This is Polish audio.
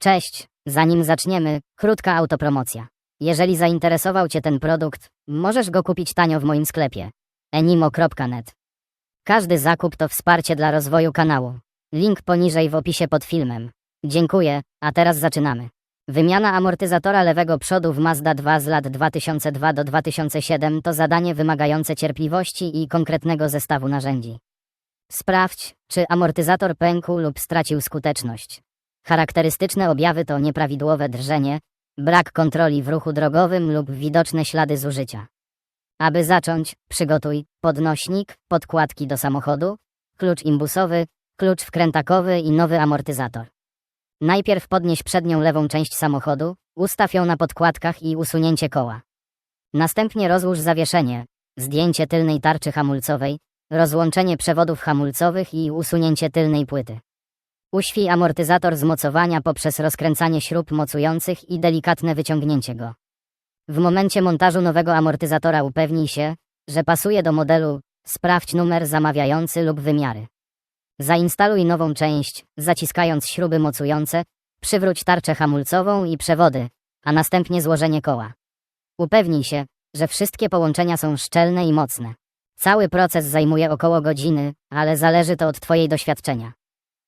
Cześć, zanim zaczniemy, krótka autopromocja. Jeżeli zainteresował Cię ten produkt, możesz go kupić tanio w moim sklepie enimo.net. Każdy zakup to wsparcie dla rozwoju kanału. Link poniżej w opisie pod filmem. Dziękuję, a teraz zaczynamy. Wymiana amortyzatora lewego przodu w Mazda 2 z lat 2002 do 2007 to zadanie wymagające cierpliwości i konkretnego zestawu narzędzi. Sprawdź, czy amortyzator pękł lub stracił skuteczność. Charakterystyczne objawy to nieprawidłowe drżenie, brak kontroli w ruchu drogowym lub widoczne ślady zużycia. Aby zacząć, przygotuj podnośnik, podkładki do samochodu, klucz imbusowy, klucz wkrętakowy i nowy amortyzator. Najpierw podnieś przednią lewą część samochodu, ustaw ją na podkładkach i usunięcie koła. Następnie rozłóż zawieszenie, zdjęcie tylnej tarczy hamulcowej, rozłączenie przewodów hamulcowych i usunięcie tylnej płyty. Uświj amortyzator z mocowania poprzez rozkręcanie śrub mocujących i delikatne wyciągnięcie go. W momencie montażu nowego amortyzatora upewnij się, że pasuje do modelu, sprawdź numer zamawiający lub wymiary. Zainstaluj nową część, zaciskając śruby mocujące, przywróć tarczę hamulcową i przewody, a następnie złożenie koła. Upewnij się, że wszystkie połączenia są szczelne i mocne. Cały proces zajmuje około godziny, ale zależy to od Twojej doświadczenia.